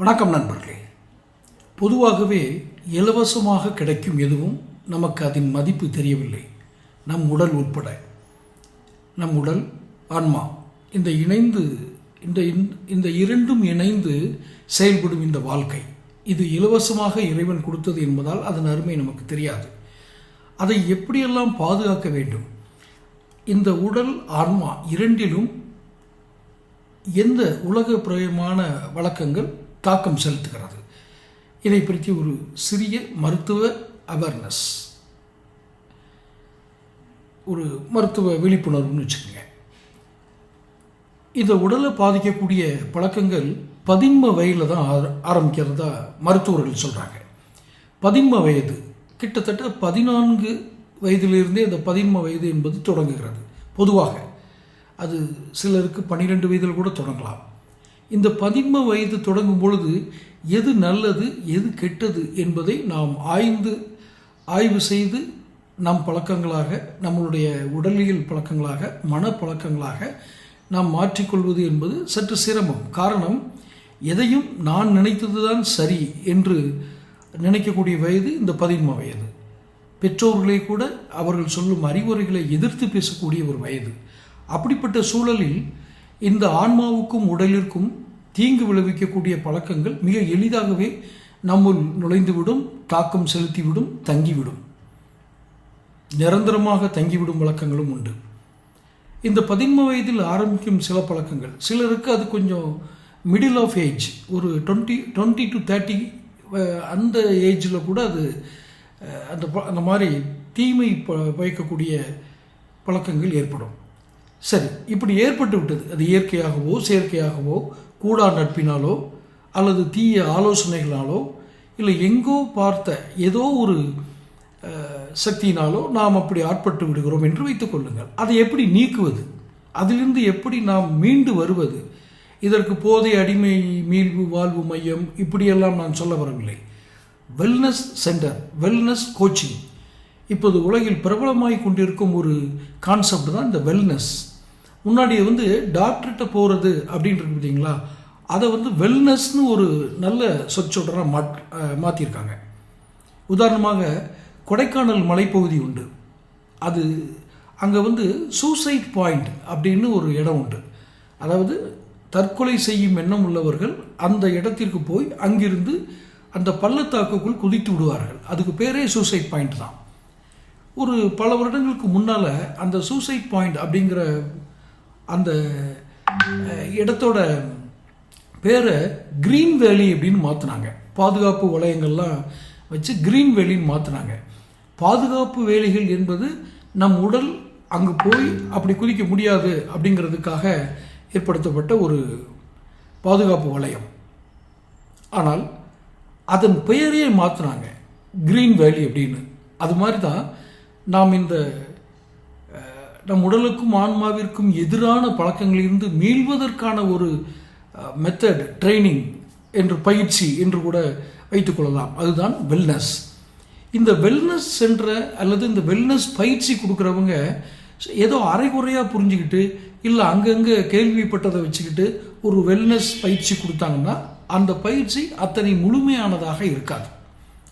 வணக்கம் நண்பர்களே. பொதுவாகவே இலவசமாக கிடைக்கும் எதுவும் நமக்கு அதன் மதிப்பு தெரியவில்லை. நம் உடல் உட்பட. நம் உடல் ஆன்மா. இந்த இணைந்து இந்த இன்- இந்த இரண்டும் இணைந்து செயல்படும் இந்த வாழ்க்கை. இது இலவசமாக இறைவன் கொடுத்தது என்பதால் அதன் அருமை நமக்கு தெரியாது. அதை எப்படியெல்லாம் பாதுகாக்க வேண்டும்? இந்த உடல் ஆன்மா இரண்டிலும் எந்த உலக பிரயமான வழக்கங்கள் தாக்கம் செலுத்துகிறது. இதை பற்றி ஒரு சிறிய மருத்துவ அவேர்னஸ் ஒரு மருத்துவ விழிப்புணர்வுன்னு வச்சுக்கோங்க. இந்த உடலை பாதிக்கக்கூடிய பழக்கங்கள் பதின்ம வயதில் தான் ஆர- ஆரம்பிக்கிறதா மருத்துவர்கள் சொல்கிறாங்க பதின்ம வயது கிட்டத்தட்ட பதினான்கு வயதிலிருந்தே இந்த பதின்ம வயது என்பது தொடங்குகிறது. பொதுவாக அது சிலருக்கு பன்னிரெண்டு வயதில் கூட தொடங்கலாம். இந்த பதின்ம வயது தொடங்கும் பொழுது எது நல்லது எது கெட்டது என்பதை நாம் ஆய்ந்து ஆய்வு செய்து நம் பழக்கங்களாக நம்மளுடைய உடலியல் பழக்கங்களாக மனப்பழக்கங்களாக நாம் மாற்றிக்கொள்வது என்பது சற்று சிரமம். காரணம் எதையும் நான் நினைத்ததுதான் சரி என்று நினைக்கக்கூடிய வயது இந்த பதின்ம வயது. பெற்றோர்களே கூட அவர்கள் சொல்லும் அறிவுரைகளை எதிர்த்து பேசக்கூடிய ஒரு வயது. அப்படிப்பட்ட சூழலில் இந்த ஆன்மாவுக்கும் உடலிற்கும் தீங்கு விளைவிக்கக்கூடிய பழக்கங்கள் மிக எளிதாகவே நம்முள் நுழைந்துவிடும் தாக்கம் செலுத்திவிடும் தங்கிவிடும். நிரந்தரமாக தங்கிவிடும் வழக்கங்களும் உண்டு. இந்த பதின்ம வயதில் ஆரம்பிக்கும் சில பழக்கங்கள். சிலருக்கு அது கொஞ்சம் மிடில் ஆஃப் ஏஜ் ஒரு டுவெண்ட்டி டுவெண்ட்டி டு தேர்ட்டி அந்த ஏஜில் கூட அது அந்த ப- அந்த மாதிரி தீமை ப பயக்கக்கூடிய பழக்கங்கள் ஏற்படும். சரி இப்படி ஏற்பட்டு விட்டது. அது இயற்கையாகவோ செயற்கையாகவோ கூடா நட்பினாலோ அல்லது தீய ஆலோசனைகளாலோ இல்லை எங்கோ பார்த்த ஏதோ ஒரு சக்தியினாலோ நாம் அப்படி ஆட்பட்டு விடுகிறோம் என்று வைத்துக் கொள்ளுங்கள். அதை எப்படி நீக்குவது? அதிலிருந்து எப்படி நாம் மீண்டு வருவது? இதற்கு போதை அடிமை மீள்வு வாழ்வு மையம் இப்படியெல்லாம் நான் சொல்ல வரவில்லை. வெல்னஸ் சென்டர் வெல்னஸ் கோச்சிங் இப்போது உலகில் பிரபலமாய் கொண்டிருக்கும் ஒரு கான்செப்ட் தான் இந்த வெல்னஸ் முன்னாடி வந்து டாக்டர்கிட்ட போகிறது அப்படின்றது பார்த்தீங்களா? அதை வந்து வெல்னஸ்னு ஒரு நல்ல சொற்றொடராக மாட் மாற்றியிருக்காங்க மாற்றிருக்காங்க உதாரணமாக கொடைக்கானல் மலைப்பகுதி உண்டு. அது அங்கே வந்து சூசைட் பாயிண்ட் அப்படின்னு ஒரு இடம் உண்டு. அதாவது தற்கொலை செய்யும் எண்ணம் உள்ளவர்கள் அந்த இடத்திற்கு போய் அங்கிருந்து அந்த பள்ளத்தாக்குக்குள் குதித்து விடுவார்கள். அதுக்கு பேரே சூசைட் பாயிண்ட் தான். ஒரு பல வருடங்களுக்கு முன்னால் அந்த சூசைட் பாயிண்ட் அப்படிங்கிற அந்த இடத்தோட பேரை க்ரீன் வேலி அப்படின்னு மாற்றினாங்க பாதுகாப்பு வளையங்கள்லாம் வச்சு க்ரீன் வேலின்னு மாற்றினாங்க பாதுகாப்பு வேலிகள் என்பது நம் உடல் அங்கு போய் அப்படி குதிக்க முடியாது அப்படிங்கிறதுக்காக ஏற்படுத்தப்பட்ட ஒரு பாதுகாப்பு வளையம். ஆனால் அதன் பெயரையே மாற்றினாங்க க்ரீன் வேலி அப்படின்னு. அது மாதிரி தான் நாம் இந்த நம் உடலுக்கும் ஆன்மாவிற்கும் எதிரான பழக்கங்களிலிருந்து மீள்வதற்கான ஒரு மெத்தட் ட்ரைனிங் என்று பயிற்சி என்று கூட வைத்துக்கொள்ளலாம் அதுதான் வெல்னஸ் இந்த வெல்னஸ் சென்ற அல்லது இந்த வெல்னஸ் பயிற்சி கொடுக்குறவங்க ஏதோ அரைகுறையாக புரிஞ்சுக்கிட்டு இல்லை அங்கங்கே கேள்விப்பட்டதை வச்சுக்கிட்டு ஒரு வெல்னஸ் பயிற்சி கொடுத்தாங்கன்னா அந்த பயிற்சி அத்தனை முழுமையானதாக இருக்காது.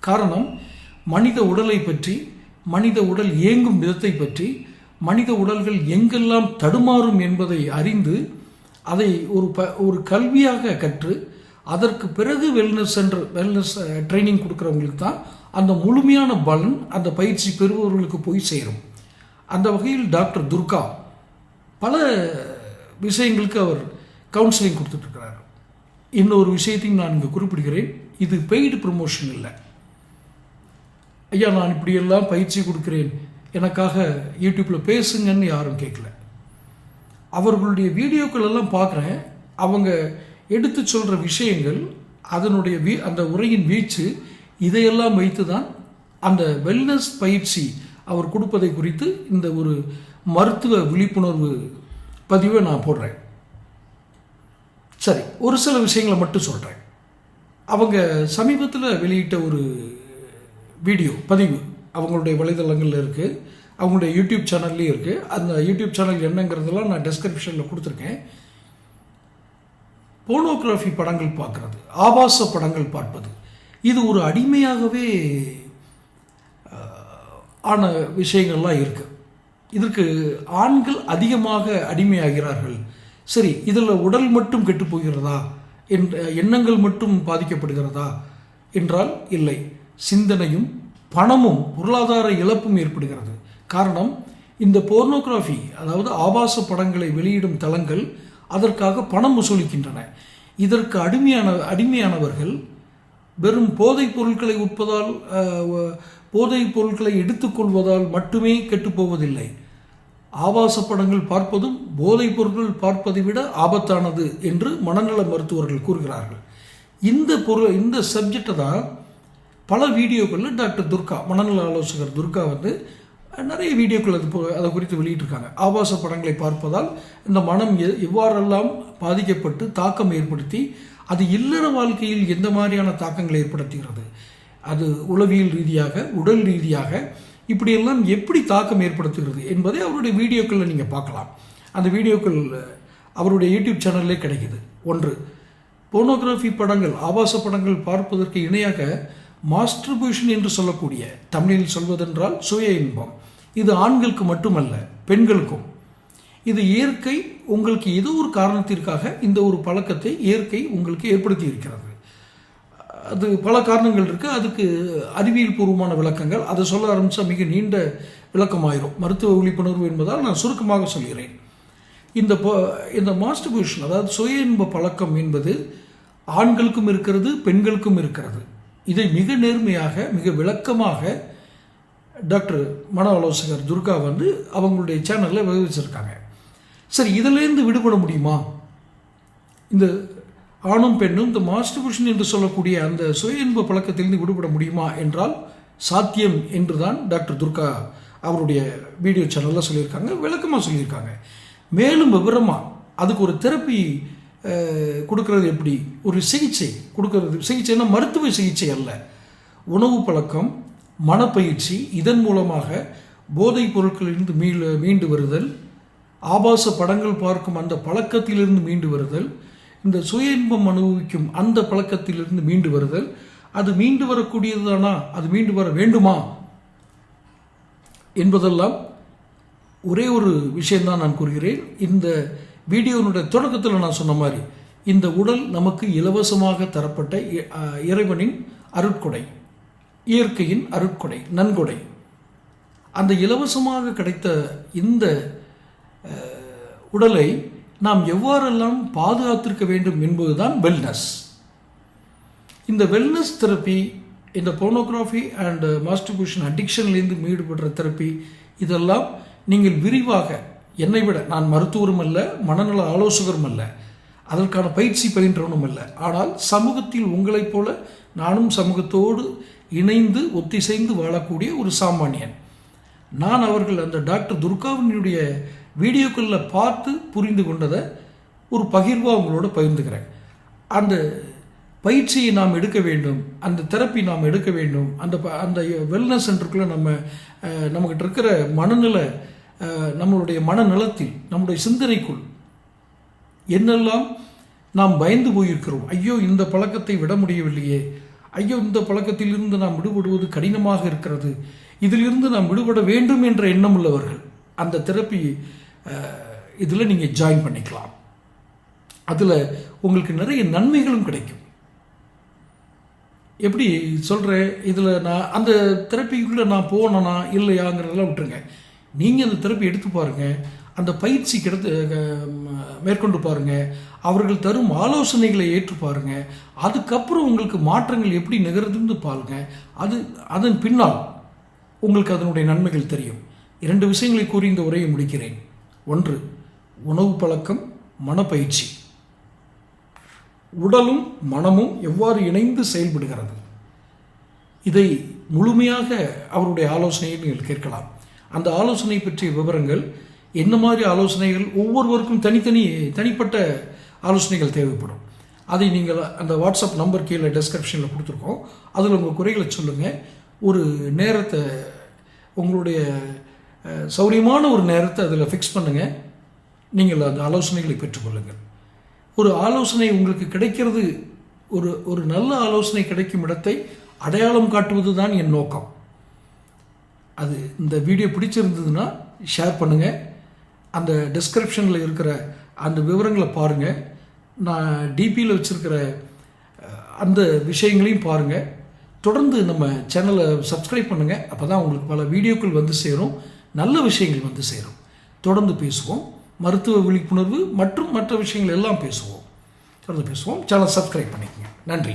காரணம் மனித உடலை பற்றி மனித உடல் இயங்கும் விதத்தை பற்றி மனித உடல்கள் எங்கெல்லாம் தடுமாறும் என்பதை அறிந்து அதை ஒரு ப ஒரு கல்வியாக கற்று அதற்கு பிறகு வெல்னஸ் சென்டர் வெல்னஸ் ட்ரைனிங் கொடுக்குறவங்களுக்கு தான் அந்த முழுமையான பலன் அந்த பயிற்சி பெறுபவர்களுக்கு போய் சேரும். அந்த வகையில் டாக்டர் துர்கா பல விஷயங்களுக்கு அவர் கவுன்சிலிங் கொடுத்துட்ருக்கிறார் இன்னொரு விஷயத்தையும் நான் இங்கே குறிப்பிடுகிறேன். இது பெய்டு ப்ரமோஷன் இல்லை. ஐயா நான் இப்படியெல்லாம் பயிற்சி கொடுக்குறேன். எனக்காக யூடியூப்பில் பேசுங்கன்னு யாரும் கேட்கல அவர்களுடைய வீடியோக்கள் எல்லாம் பார்க்குறேன் அவங்க எடுத்து சொல்கிற விஷயங்கள் அதனுடைய வீ அந்த உரையின் வீச்சு இதையெல்லாம் வைத்து தான் அந்த வெல்னஸ் பயிற்சி அவர் கொடுப்பதை குறித்து இந்த ஒரு மருத்துவ விழிப்புணர்வு பதிவை நான் போடுறேன். சரி ஒரு சில விஷயங்களை மட்டும் சொல்கிறேன் அவங்க சமீபத்தில் வெளியிட்ட ஒரு வீடியோ பதிவு. அவங்களுடைய வலைதளங்களில் இருக்குது அவங்களுடைய யூடியூப் சேனல்லையும் இருக்குது அந்த யூடியூப் சேனல் என்னங்கிறதெல்லாம் நான் டெஸ்கிரிப்ஷனில் கொடுத்துருக்கேன். போனோகிராஃபி படங்கள் பார்க்கறது ஆபாச படங்கள் பார்ப்பது இது ஒரு அடிமையாகவே ஆன விஷயங்கள்லாம் இருக்குது இதற்கு ஆண்கள் அதிகமாக அடிமையாகிறார்கள். சரி இதில் உடல் மட்டும் கெட்டு போகிறதா? என்ற எண்ணங்கள் மட்டும் பாதிக்கப்படுகிறதா? என்றால் இல்லை. சிந்தனையும் பணமும் பொருளாதார இழப்பும் ஏற்படுகிறது. காரணம் இந்த போர்னோகிராஃபி அதாவது ஆபாச படங்களை வெளியிடும் தளங்கள் அதற்காக பணம் வசூலிக்கின்றன. இதற்கு அடிமையான அடிமையானவர்கள் வெறும் போதைப் பொருட்களை உட்பதால் போதைப் பொருட்களை எடுத்துக்கொள்வதால் மட்டுமே கெட்டுப்போவதில்லை ஆபாச படங்கள் பார்ப்பதும் போதைப் பொருட்கள் பார்ப்பதை விட ஆபத்தானது என்று மனநல மருத்துவர்கள் கூறுகிறார்கள். இந்த பொருள் இந்த சப்ஜெக்டை தான் பல வீடியோக்களில் டாக்டர் துர்கா மனநல ஆலோசகர் துர்கா வந்து நிறைய வீடியோக்கள் அது அதை குறித்து வெளியிட்டிருக்காங்க. ஆபாச படங்களை பார்ப்பதால் இந்த மனம் எ- எவ்வாறெல்லாம் பாதிக்கப்பட்டு தாக்கம் ஏற்படுத்தி அது இல்லற வாழ்க்கையில் எந்த மாதிரியான தாக்கங்களை ஏற்படுத்துகிறது? அது உளவியல் ரீதியாக உடல் ரீதியாக இப்படியெல்லாம் எப்படி தாக்கம் ஏற்படுத்துகிறது என்பதை அவருடைய வீடியோக்களில் நீங்கள் பார்க்கலாம். அந்த வீடியோக்கள் அவருடைய யூடியூப் சேனல்லே கிடைக்குது. ஒன்று போனோகிராஃபி படங்கள் ஆபாச படங்கள் பார்ப்பதற்கு இணையாக மாஸ்டர்பேஷன் என்று சொல்லக்கூடிய தமிழில் சொல்வதென்றால் சுய இன்பம். இது ஆண்களுக்கு மட்டுமல்ல பெண்களுக்கும். இது இயற்கை உங்களுக்கு ஏதோ ஒரு காரணத்திற்காக இந்த ஒரு பழக்கத்தை இயற்கை உங்களுக்கு ஏற்படுத்தி இருக்கிறது அது பல காரணங்கள் இருக்குது அதுக்கு அறிவியல் பூர்வமான விளக்கங்கள். அதை சொல்ல ஆரம்பித்தால் மிக நீண்ட விளக்கமாயிரும். மருத்துவ விழிப்புணர்வு என்பதால் நான் சுருக்கமாக சொல்கிறேன். இந்த இந்த மாஸ்டர்பேஷன் அதாவது சுய இன்ப பழக்கம் என்பது ஆண்களுக்கும் இருக்கிறது பெண்களுக்கும் இருக்கிறது. இதை மிக நேர்மையாக மிக விளக்கமாக டாக்டர் மன ஆலோசகர் துர்கா வந்து அவங்களுடைய சேனலில் விவரிச்சிருக்காங்க. சரி இதிலேருந்து விடுபட முடியுமா? இந்த ஆணும் பெண்ணும் இந்த மாஸ்டர்பேஷன் என்று சொல்லக்கூடிய அந்த சுய இன்ப பழக்கத்திலிருந்து விடுபட முடியுமா என்றால் சாத்தியம் என்று தான் டாக்டர் துர்கா அவருடைய வீடியோ சேனலில் சொல்லியிருக்காங்க விளக்கமாக சொல்லியிருக்காங்க. மேலும் விவரமாக அதுக்கு ஒரு தெரப்பி கொடுக்கறது எப்படி? ஒரு சிகிச்சை. கொடுக்கறது சிகிச்சைன்னா மருத்துவ சிகிச்சை அல்ல. உணவு பழக்கம் மனப்பயிற்சி இதன் மூலமாக போதைப் பொருட்களிலிருந்து மீள மீண்டு வருதல் ஆபாச படங்கள் பார்க்கும் அந்த பழக்கத்திலிருந்து மீண்டு வருதல் இந்த சுய இன்பம் அனுபவிக்கும் அந்த பழக்கத்திலிருந்து மீண்டு வருதல் அது மீண்டு வரக்கூடியதுதானா? அது மீண்டு வர வேண்டுமா? என்பதெல்லாம் ஒரே ஒரு விஷயம்தான் நான் கூறுகிறேன். இந்த வீடியோனுடைய தொடக்கத்தில் நான் சொன்ன மாதிரி இந்த உடல் நமக்கு இலவசமாக தரப்பட்ட இ- இறைவனின் அருட்கொடை இயற்கையின் அருட்கொடை நன்கொடை. அந்த இலவசமாக கிடைத்த இந்த உடலை நாம் எவ்வாறெல்லாம் பாதுகாத்திருக்க வேண்டும் என்பதுதான் வெல்னஸ் இந்த வெல்னஸ் தெரப்பி இந்த போனோகிராஃபி அண்ட் மாஸ்டிபியூஷன் அடிக்ஷன்லேருந்து மீடுபடுற தெரப்பி இதெல்லாம் நீங்கள் விரிவாக என்னை விட நான் மருத்துவரும் அல்ல மனநல ஆலோசகரும் அல்ல. அதற்கான பயிற்சி பயின்றவனும் அல்ல. ஆனால் சமூகத்தில் உங்களைப் போல நானும் சமூகத்தோடு இணைந்து ஒத்திசைந்து வாழக்கூடிய ஒரு சாமானியன். நான் அவர்கள் அந்த டாக்டர் துர்காவினுடைய வீடியோக்களில் பார்த்து புரிந்து கொண்டதை ஒரு பகிர்வாக உங்களோட பகிர்ந்துக்கிறேன். அந்த பயிற்சியை நாம் எடுக்க வேண்டும் அந்த தெரப்பி நாம் எடுக்க வேண்டும் அந்த ப- அந்த வெல்னஸ் சென்டருக்குள்ளே நம்ம நம்மக்கிட்ட நம்மகிட்ட இருக்கிற மனநிலை நம்மளுடைய மனநலத்தில் நம்முடைய சிந்தனைக்குள் என்னெல்லாம் நாம் பயந்து போயிருக்கிறோம் ஐயோ இந்த பழக்கத்தை விட முடியவில்லையே ஐயோ இந்த பழக்கத்திலிருந்து நாம் விடுபடுவது கடினமாக இருக்கிறது இதிலிருந்து நாம் விடுபட வேண்டும் என்ற எண்ணம் உள்ளவர்கள் அந்த தெரப்பி இதில் நீங்கள் ஜாயின் பண்ணிக்கலாம். அதில் உங்களுக்கு நிறைய நன்மைகளும் கிடைக்கும். எப்படி சொல்கிறேன் இதில் நான் அந்த தெரப்பிக்குள்ளே நான் போனேனா இல்லையாங்கிறதெல்லாம் விட்டுருங்க. நீங்கள் அந்த தெரப்பி எடுத்து பாருங்கள் அந்த பயிற்சி கிடத்து ம- மேற்கொண்டு பாருங்கள் அவர்கள் தரும் ஆலோசனைகளை ஏற்று பாருங்கள் அதுக்கப்புறம் உங்களுக்கு மாற்றங்கள் எப்படி நிகழ்துன்னு பாருங்கள் அது அதன் பின்னால் உங்களுக்கு அதனுடைய நன்மைகள் தெரியும். இரண்டு விஷயங்களை கூறி இந்த உரையை முடிக்கிறேன். ஒன்று உணவு பழக்கம் மனப்பயிற்சி. உடலும் மனமும் எவ்வாறு இணைந்து செயல்படுகிறது? இதை முழுமையாக அவருடைய ஆலோசனையை நீங்கள் கேட்கலாம். அந்த ஆலோசனை பற்றிய விவரங்கள் என்ன மாதிரி ஆலோசனைகள் ஒவ்வொருவருக்கும் தனித்தனி தனிப்பட்ட ஆலோசனைகள் தேவைப்படும். அதை நீங்கள் அந்த வாட்ஸ்அப் நம்பர் கீழே டெஸ்கிரிப்ஷனில் கொடுத்துருக்கோம். அதில் உங்கள் குறைகளை சொல்லுங்கள் ஒரு நேரத்தை உங்களுடைய சௌரியமான ஒரு நேரத்தை அதில் ஃபிக்ஸ் பண்ணுங்கள் நீங்கள் அந்த ஆலோசனைகளை பெற்றுக்கொள்ளுங்கள். ஒரு ஆலோசனை உங்களுக்கு கிடைக்கிறது ஒரு ஒரு நல்ல ஆலோசனை கிடைக்கும் இடத்தை அடையாளம் காட்டுவது தான் என் நோக்கம். அது இந்த வீடியோ பிடிச்சிருந்ததுன்னா ஷேர் பண்ணுங்கள் அந்த டிஸ்கிரிப்ஷனில் இருக்கிற அந்த விவரங்களை பாருங்கள் நான் டிபியில் வச்சுருக்கிற அந்த விஷயங்களையும் பாருங்கள் தொடர்ந்து நம்ம சேனலை சப்ஸ்கிரைப் பண்ணுங்கள் அப்போ தான் உங்களுக்கு பல வீடியோக்கள் வந்து சேரும். நல்ல விஷயங்கள் வந்து சேரும். தொடர்ந்து பேசுவோம். மருத்துவ விழிப்புணர்வு மற்றும் மற்ற விஷயங்கள் எல்லாம் பேசுவோம். தொடர்ந்து பேசுவோம். சேனல் சப்ஸ்கிரைப் பண்ணிக்கங்க. நன்றி.